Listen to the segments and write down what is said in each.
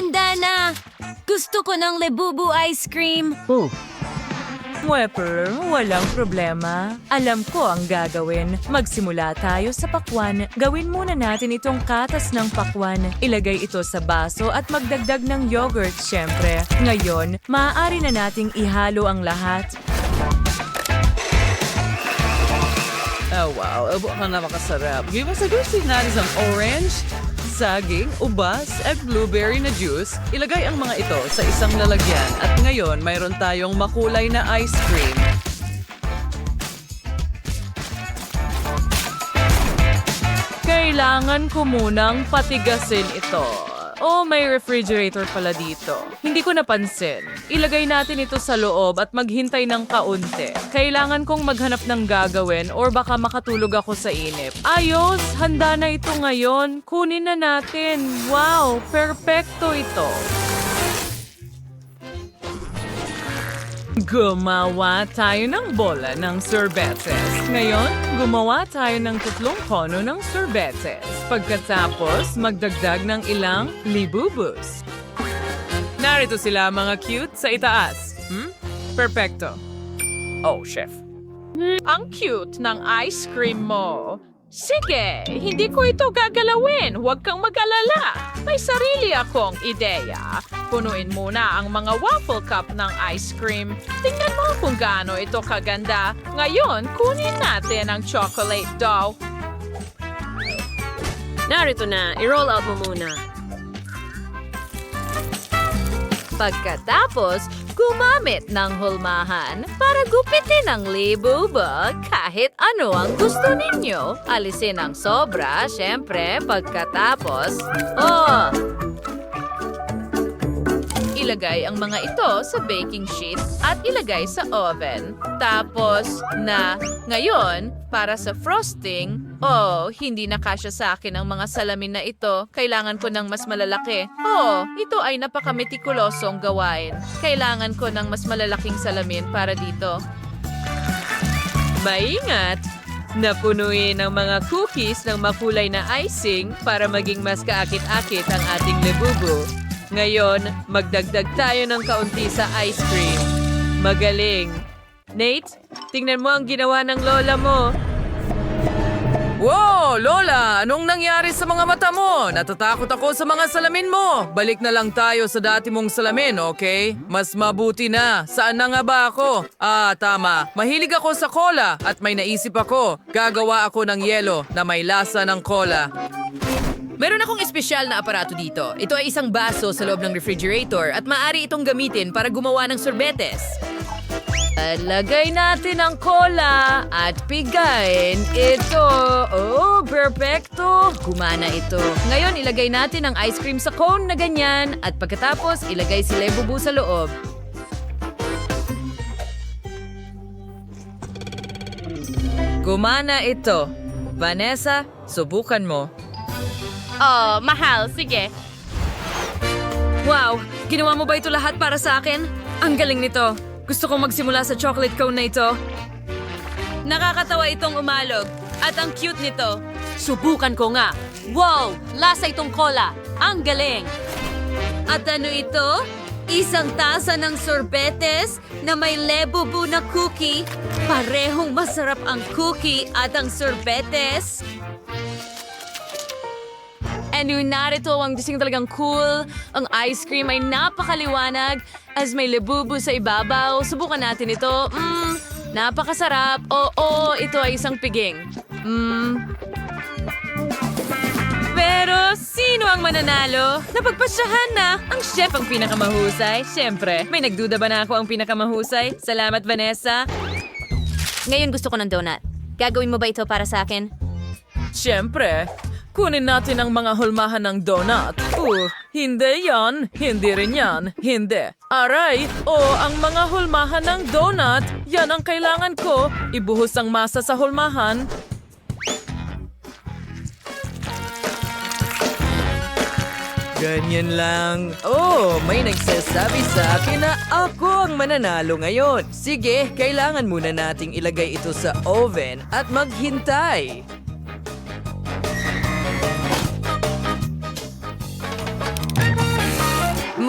Handa na! Gusto ko ng lebubu ice cream. Mwepper, walang problema. Alam ko ang gagawin. Magsimula tayo sa pakwan. Gawin muna natin itong katas ng pakwan. Ilagay ito sa baso at magdagdag ng yogurt, syempre. Ngayon, maaari na nating ihalo ang lahat. Oh, wow. Abo ka na makasarap. Give us a gusto natin isang orange, saging, ubas, at blueberry na juice. Ilagay ang mga ito sa isang lalagyan. At ngayon, mayroon tayong makulay na ice cream. Kailangan ko munang patigasin ito. Oh, may refrigerator pala dito. Hindi ko napansin. Ilagay natin ito sa loob at maghintay ng kaunti. Kailangan kong maghanap ng gagawin or baka makatulog ako sa inip. Ayos! Handa na ito ngayon. Kunin na natin. Wow! Perfecto ito. Gumawa tayo ng bola ng sorbetes. Ngayon, gumawa tayo ng tatlong kono ng sorbetes. Pagkatapos, magdagdag ng ilang libubus. Narito sila mga cute sa itaas. Hmm? Perfecto. Oh, chef. Ang cute ng ice cream mo. Sige, hindi ko ito gagalawin. Huwag kang mag-alala. May sarili akong ideya. Punuin muna ang mga waffle cup ng ice cream. Tingnan mo kung gaano ito kaganda. Ngayon, kunin natin ang chocolate dough. Narito na, i-roll out mo muna. Pagkatapos, gumamit ng hulmahan para gupitin ang libubo kahit ano ang gusto ninyo. Alisin ang sobra, syempre, pagkatapos... Oh! Ilagay ang mga ito sa baking sheet at ilagay sa oven. Tapos na ngayon, para sa frosting, oh, hindi na kasya sa akin ang mga salamin na ito. Kailangan ko ng mas malalaki. Oh, ito ay napakametikulusong gawain. Kailangan ko ng mas malalaking salamin para dito. Maingat! Napunuin ang mga cookies ng makulay na icing para maging mas kaakit-akit ang ating lebubu. Ngayon, magdagdag tayo ng kaunti sa ice cream. Magaling. Nate, tingnan mo ang ginawa ng lola mo. Wow, Lola! Anong nangyari sa mga mata mo? Natatakot ako sa mga salamin mo. Balik na lang tayo sa dati mong salamin, okay? Mas mabuti na. Saan na nga ba ako? Ah, tama. Mahilig ako sa cola at may naisip ako. Gagawa ako ng yelo na may lasa ng cola. Meron akong espesyal na aparato dito. Ito ay isang baso sa loob ng refrigerator at maaari itong gamitin para gumawa ng sorbetes. At lagay natin ang cola at pigain ito. Oh, perfecto! Gumana ito. Ngayon, ilagay natin ang ice cream sa cone na ganyan at pagkatapos, ilagay si Lebubu sa loob. Gumana ito. Vanessa, subukan mo. Oh, mahal. Sige. Wow! Ginawa mo ba ito lahat para sa akin? Ang galing nito. Gusto kong magsimula sa chocolate cone na ito. Nakakatawa itong umalog. At ang cute nito. Subukan ko nga. Wow! Lasa itong cola. Ang galing! At ano ito? Isang tasa ng sorbetes na may lebubu na cookie. Parehong masarap ang cookie at ang sorbetes. And yung narito ang dising talagang cool. Ang ice cream ay napakaliwanag as may lebubu sa ibabaw. Subukan natin ito. Mmm, napakasarap. Oo, ito ay isang piging. Mmm, pero sino ang mananalo? Napagpasyahan na! Ang chef ang pinakamahusay. Siyempre, may nagduda ba na ako ang pinakamahusay? Salamat, Vanessa. Ngayon gusto ko ng donut. Gagawin mo ba ito para sa akin? Siyempre, kunin natin ang mga hulmahan ng donut. Uh, hindi yan, hindi rin yan, hindi. Aray, o ang mga hulmahan ng donut, yan ang kailangan ko. Ibuhos ang masa sa hulmahan. Ganyan lang. Oh, may nagsasabi sa akin na ako ang mananalo ngayon. Sige, kailangan muna nating ilagay ito sa oven at maghintay.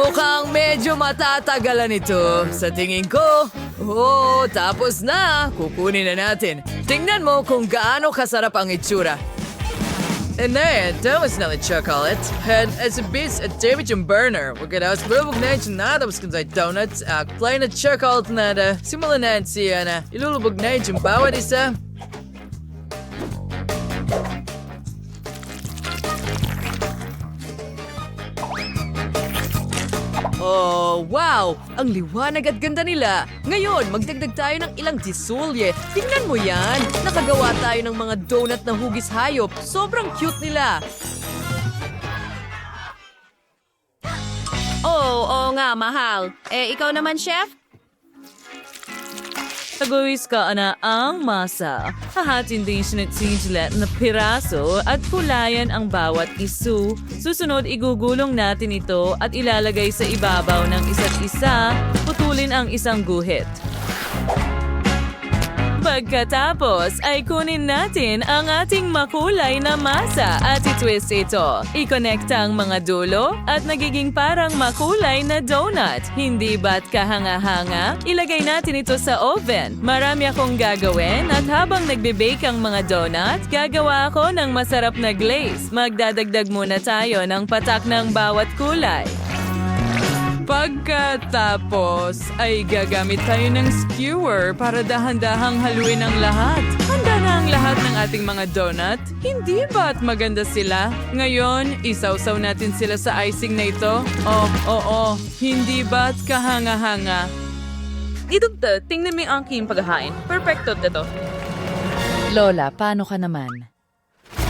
Mukhang medyo matatagalan ito. Sa tingin ko, oh, tapos na. Kukunin na natin. Tingnan mo kung gaano kasarap ang itsura. And then, that was not a chocolate. And as a bit, a damage and burner. Ask Bulubog na yung nada was kunzay donuts. Uh, plain na chocolate nada. Simulan na siya na. Ilulubog na yung bawat isa. Oh, wow! Ang liwanag at ganda nila. Ngayon, magdagdag tayo ng ilang disulye. Tingnan mo yan! Nakagawa tayo ng mga donut na hugis hayop. Sobrang cute nila. Oh, oo nga, mahal. Eh, ikaw naman, chef? Taguis ka na ang masa. Hahatin din sinitsinjilet na piraso at kulayan ang bawat isu. Susunod igugulong natin ito at ilalagay sa ibabaw ng isa't isa. Putulin ang isang guhit. Pagkatapos ay kunin natin ang ating makulay na masa at i-twist ito. I-connect ang mga dulo at nagiging parang makulay na donut. Hindi ba't kahanga-hanga? Ilagay natin ito sa oven. Marami akong gagawin at habang nagbe-bake ang mga donut, gagawa ako ng masarap na glaze. Magdadagdag muna tayo ng patak ng bawat kulay. Pagkatapos ay gagamit tayo ng skewer para dahan-dahang haluin ang lahat. Handa na ang lahat ng ating mga donut? Hindi ba't maganda sila? Ngayon, isawsaw natin sila sa icing na ito? Oh, oo, hindi ba't kahanga-hanga? Dito, tingnan mo yung aking paghahain. Perfecto dito. Lola, paano ka naman?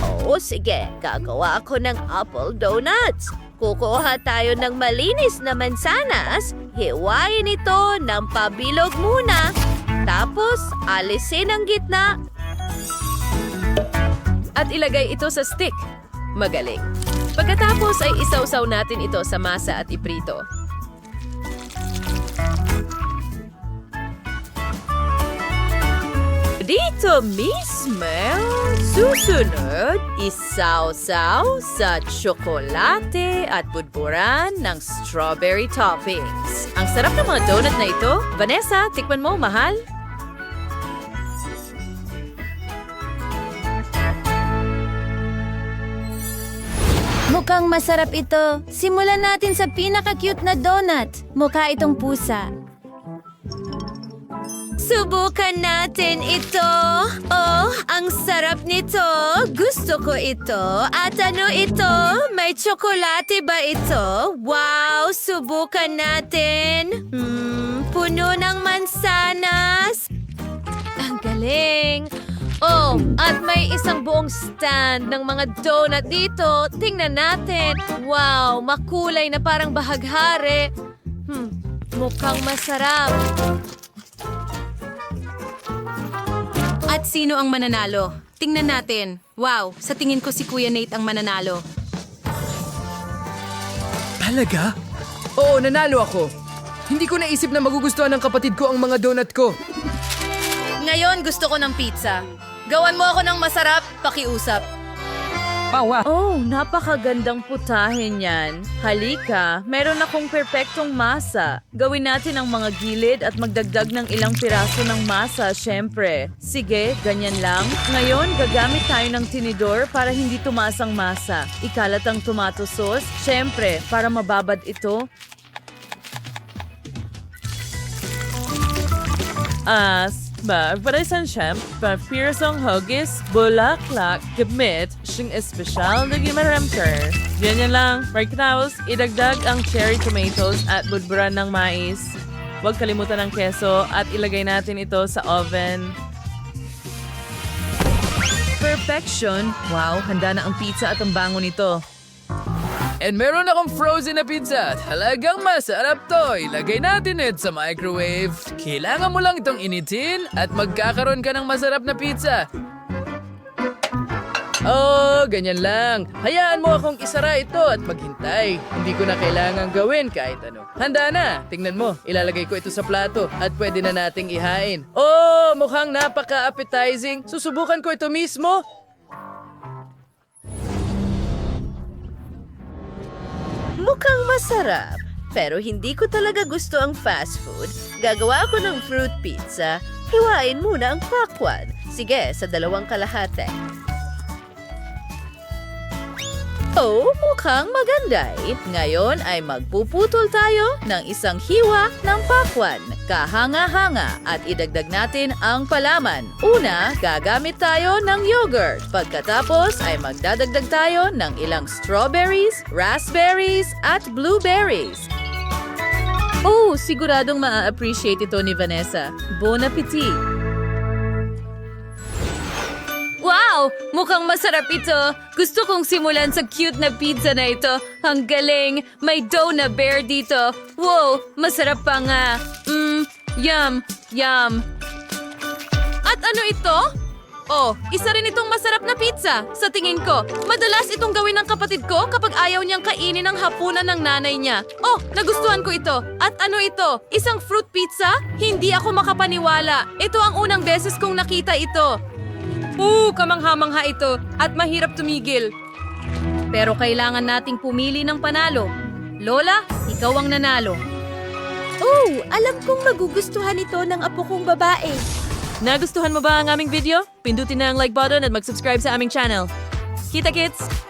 Oo, sige. Gagawa ako ng apple donuts. Kukuha tayo ng malinis na mansanas. Hiwain ito ng pabilog muna. Tapos, alisin ang gitna. At ilagay ito sa stick. Magaling. Pagkatapos ay isawsaw natin ito sa masa at iprito. Dito mismo, susunod, isawsaw sa tsokolate at budburan ng strawberry toppings. Ang sarap ng mga donut na ito. Vanessa, tikman mo, mahal. Mukhang masarap ito. Simulan natin sa pinaka-cute na donut. Mukha itong pusa. Subukan natin ito. Oh, ang sarap nito. Gusto ko ito. At ano ito? May tsokolate ba ito? Wow, subukan natin. Hmm, puno ng mansanas. Ang galing. Oh, at may isang buong stand ng mga donut dito. Tingnan natin. Wow, makulay na parang bahaghari. Hmm, mukhang masarap. At sino ang mananalo? Tingnan natin. Wow, sa tingin ko si Kuya Nate ang mananalo. Talaga? Oo, nanalo ako. Hindi ko naisip na magugustuhan ng kapatid ko ang mga donut ko. Ngayon gusto ko ng pizza. Gawan mo ako ng masarap, pakiusap. Oh, napakagandang putahe niyan. Halika, meron akong perpektong masa. Gawin natin ang mga gilid at magdagdag ng ilang piraso ng masa, syempre. Sige, ganyan lang. Ngayon, gagamit tayo ng tinidor para hindi tumaas ang masa. Ikalat ang tomato sauce, syempre, para mababad ito. As, ba, para isang siyam, pa pirasong hogis, bulaklak, gamit, siyang espesyal na gimaramker. Ganyan lang, pagkatapos, idagdag ang cherry tomatoes at budburan ng mais. Huwag kalimutan ng keso at ilagay natin ito sa oven. Perfection! Wow, handa na ang pizza at ang bango nito. And meron akong frozen na pizza. Talagang masarap to. Ilagay natin ito sa microwave. Kailangan mo lang itong initin at magkakaroon ka ng masarap na pizza. Oh, ganyan lang. Hayaan mo akong isara ito at maghintay. Hindi ko na kailangan gawin kahit ano. Handa na. Tingnan mo, ilalagay ko ito sa plato at pwede na nating ihain. Oh, mukhang napaka-appetizing. Susubukan ko ito mismo. Mukhang masarap. pero hindi ko talaga gusto ang fast food. Gagawa ako ng fruit pizza. Hiwain muna ang pakwan. Sige, sa dalawang kalahati. Oh, mukhang maganda. Ngayon ay magpuputol tayo ng isang hiwa ng pakwan. Kahanga-hanga at idagdag natin ang palaman. Una, gagamit tayo ng yogurt. Pagkatapos ay magdadagdag tayo ng ilang strawberries, raspberries at blueberries. Oh, siguradong maa-appreciate ito ni Vanessa. Bon appetit! Wow! Mukhang masarap ito. Gusto kong simulan sa cute na pizza na ito. Ang galing. May dough na bear dito. Wow! Masarap pa nga. Mmm, yum, yum. At ano ito? Oh, isa rin itong masarap na pizza. Sa tingin ko, madalas itong gawin ng kapatid ko kapag ayaw niyang kainin ang hapunan ng nanay niya. Oh, nagustuhan ko ito. At ano ito? Isang fruit pizza? Hindi ako makapaniwala. Ito ang unang beses kong nakita ito. Oo, kamangha-mangha ito. At mahirap tumigil. Pero kailangan nating pumili ng panalo. Lola, ikaw ang nanalo. Oh, alam kong magugustuhan ito ng apo kong babae. Nagustuhan mo ba ang aming video? Pindutin na ang like button at mag-subscribe sa aming channel. Kita kits!